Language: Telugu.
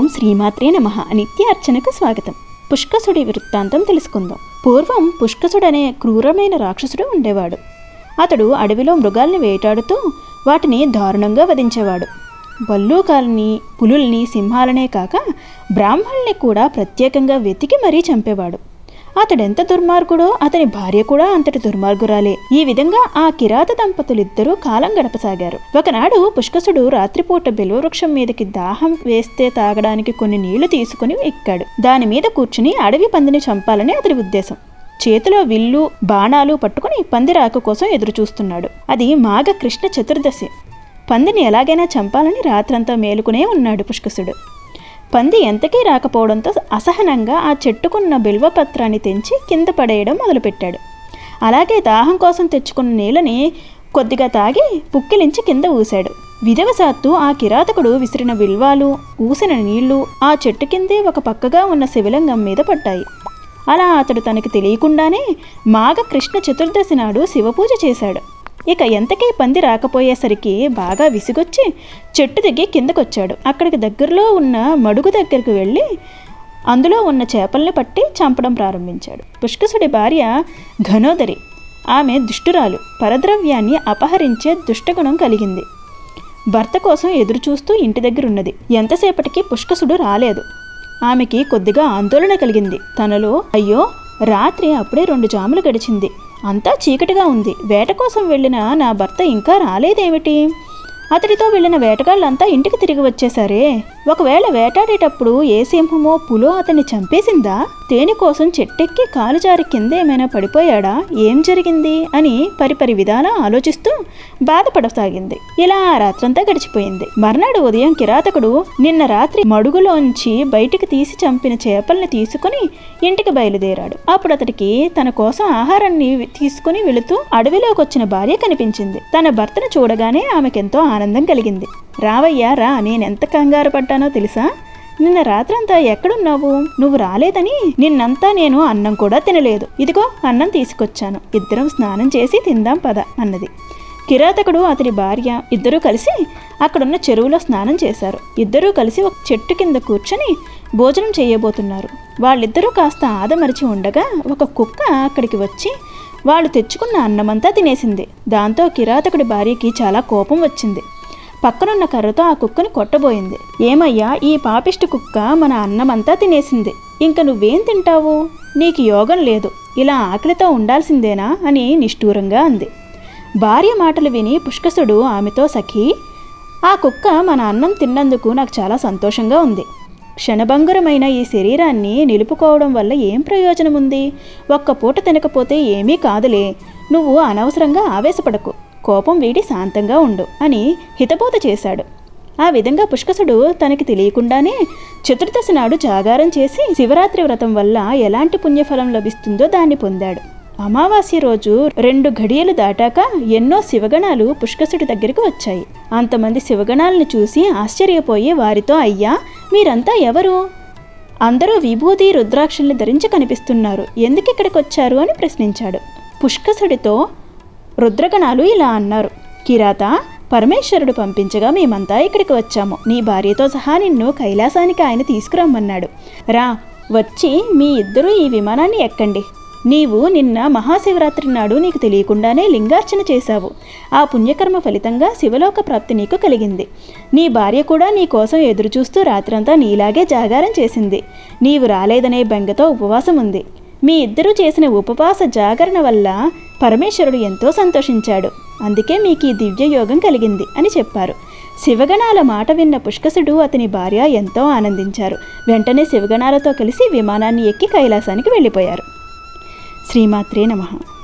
ఓం శ్రీమాత్రే నమ. నిత్య అర్చనకు స్వాగతం. పుష్కసుడి వృత్తాంతం తెలుసుకుందాం. పూర్వం పుష్కసుడనే క్రూరమైన రాక్షసుడు ఉండేవాడు. అతడు అడవిలో మృగాల్ని వేటాడుతూ వాటిని దారుణంగా వధించేవాడు. బల్లూకాలని పులుల్ని సింహాలనే కాక బ్రాహ్మణుల్ని కూడా ప్రత్యేకంగా వెతికి మరీ చంపేవాడు. అతడెంత దుర్మార్గుడో అతని భార్య కూడా అంతటి దుర్మార్గురాలే. ఈ విధంగా ఆ కిరాత దంపతులిద్దరూ కాలం గడపసాగారు. ఒకనాడు పుష్కసుడు రాత్రిపూట బిల్వవృక్షం మీదకి దాహం వేస్తే తాగడానికి కొన్ని నీళ్ళు తీసుకుని ఎక్కాడు. దాని మీద కూర్చుని అడవి పందిని చంపాలని అతడి ఉద్దేశం. చేతిలో విల్లు బాణాలు పట్టుకుని పంది రాక కోసం ఎదురుచూస్తున్నాడు. అది మాఘ కృష్ణ చతుర్దశి. పందిని ఎలాగైనా చంపాలని రాత్రంతా మేలుకునే ఉన్నాడు పుష్కసుడు. పంది ఎంతకీ రాకపోవడంతో అసహనంగా ఆ చెట్టుకున్న బిల్వపత్రాన్ని తెంచి కింద పడేయడం మొదలుపెట్టాడు. అలాగే దాహం కోసం తెచ్చుకున్న నీళ్ళని కొద్దిగా తాగి పుక్కిలించి కింద ఊశాడు. విధవశాత్తు ఆ కిరాతకుడు విసిరిన విల్వాలు ఊసిన నీళ్ళు ఆ చెట్టు కిందే ఒక పక్కగా ఉన్న శివలింగం మీద పడ్డాయి. అలా అతడు తనకి తెలియకుండానే మాఘ కృష్ణ చతుర్దశి నాడు శివపూజ చేశాడు. ఇక ఎంతకీ పంది రాకపోయేసరికి బాగా విసిగొచ్చి చెట్టు దిగి కిందకొచ్చాడు. అక్కడికి దగ్గరలో ఉన్న మడుగు దగ్గరకు వెళ్ళి అందులో ఉన్న చేపల్ని పట్టి చంపడం ప్రారంభించాడు. పుష్కసుడి భార్య ఘనోదరి. ఆమె దుష్టురాలు. పరద్రవ్యాన్ని అపహరించే దుష్టగుణం కలిగింది. భర్త కోసం ఎదురుచూస్తూ ఇంటి దగ్గర ఉన్నది ఎంతసేపటికి పుష్కసుడు రాలేదు. ఆమెకి కొద్దిగా ఆందోళన కలిగింది. తనలో అయ్యో రాత్రి అప్పుడే రెండు జాములు గడిచింది. అంతా చీకటిగా ఉంది. వేట కోసం వెళ్ళిన నా భర్త ఇంకా రాలేదేమిటి? అతడితో వెళ్ళిన వేటగాళ్ళంతా ఇంటికి తిరిగి వచ్చేసారే ఒకవేళ వేటాడేటప్పుడు ఏ సింహమో పులో అతన్ని చంపేసిందా? తేనె కోసం చెట్టెక్కి కాలు జారి కింద ఏమైనా పడిపోయాడా? ఏం జరిగింది? అని పరిపరి విధానం ఆలోచిస్తూ బాధపడసాగింది. ఇలా ఆ రాత్రంతా గడిచిపోయింది. మర్నాడు ఉదయం కిరాతకుడు నిన్న రాత్రి మడుగులోంచి బయటికి తీసి చంపిన చేపల్ని తీసుకుని ఇంటికి బయలుదేరాడు. అప్పుడు అతడికి తన కోసం ఆహారాన్ని తీసుకుని వెళుతూ అడవిలోకి వచ్చిన భార్య కనిపించింది. తన భర్తను చూడగానే ఆమెకెంతో ఆనందం కలిగింది. రావయ్యా రా. నేనెంత కంగారు పడ్డానో తెలుసా? నిన్న రాత్రంతా ఎక్కడున్నావు? నువ్వు రాలేదని నిన్నంతా నేను అన్నం కూడా తినలేదు. ఇదిగో అన్నం తీసుకొచ్చాను. ఇద్దరం స్నానం చేసి తిందాం పద అన్నది. కిరాతకుడు అతడి భార్య ఇద్దరూ కలిసి అక్కడున్న చెరువులో స్నానం చేశారు. ఇద్దరూ కలిసి ఒక చెట్టు కింద కూర్చొని భోజనం చేయబోతున్నారు. వాళ్ళిద్దరూ కాస్త ఆదమరిచి ఉండగా ఒక కుక్క అక్కడికి వచ్చి వాళ్ళు తెచ్చుకున్న అన్నమంతా తినేసింది. దాంతో కిరాతకుడి భార్యకి చాలా కోపం వచ్చింది. పక్కనున్న కర్రతో ఆ కుక్కని కొట్టబోయింది. ఏమయ్యా ఈ పాపిష్టి కుక్క మన అన్నమంతా తినేసింది. ఇంక నువ్వేం తింటావు? నీకు యోగం లేదు. ఇలా ఆకలితో ఉండాల్సిందేనా అని నిష్ఠూరంగా అంది. భార్య మాటలు విని పుష్కసుడు ఆమెతో సఖి ఆ కుక్క మన అన్నం తిన్నందుకు నాకు చాలా సంతోషంగా ఉంది. క్షణభంగురమైన ఈ శరీరాన్ని నిలుపుకోవడం వల్ల ఏం ప్రయోజనం ఉంది ఒక్క పూట తినకపోతే ఏమీ కాదులే. నువ్వు అనవసరంగా ఆవేశపడకు. కోపం వీడి శాంతంగా ఉండు అని హితబోధ చేశాడు. ఆ విధంగా పుష్కసుడు తనకి తెలియకుండానే చతుర్దశి నాడు జాగారం చేసి శివరాత్రి వ్రతం వల్ల ఎలాంటి పుణ్యఫలం లభిస్తుందో దాన్ని పొందాడు. అమావాస్య రోజు రెండు ఘడియలు దాటాక ఎన్నో శివగణాలు పుష్కసుడి దగ్గరికి వచ్చాయి. అంతమంది శివగణాలను చూసి ఆశ్చర్యపోయి వారితో అయ్యా మీరంతా ఎవరు? అందరూ విభూతి రుద్రాక్షల్ని ధరించి కనిపిస్తున్నారు. ఎందుకు ఇక్కడికి వచ్చారు అని ప్రశ్నించాడు. పుష్కసుడితో రుద్రగణాలు ఇలా అన్నారు. కిరాత పరమేశ్వరుడు పంపించగా మేమంతా ఇక్కడికి వచ్చాము. నీ భార్యతో సహా నిన్ను కైలాసానికి ఆయన తీసుకురమ్మన్నాడు. రా వచ్చి మీ ఇద్దరూ ఈ విమానాన్ని ఎక్కండి. నీవు నిన్న మహాశివరాత్రి నాడు నీకు తెలియకుండానే లింగార్చన చేశావు. ఆ పుణ్యకర్మ ఫలితంగా శివలోక ప్రాప్తి నీకు కలిగింది. నీ భార్య కూడా నీ కోసం ఎదురుచూస్తూ రాత్రంతా నీలాగే జాగారం చేసింది. నీవు రాలేదనే బెంగతో ఉపవాసం ఉంది మీ ఇద్దరూ చేసిన ఉపవాస జాగరణ వల్ల పరమేశ్వరుడు ఎంతో సంతోషించాడు. అందుకే మీకు ఈ దివ్యయోగం కలిగింది అని చెప్పారు. శివగణాల మాట విన్న పుష్కసుడు అతని భార్య ఎంతో ఆనందించారు. వెంటనే శివగణాలతో కలిసి విమానాన్ని ఎక్కి కైలాసానికి వెళ్ళిపోయారు. శ్రీమాత్రే నమః.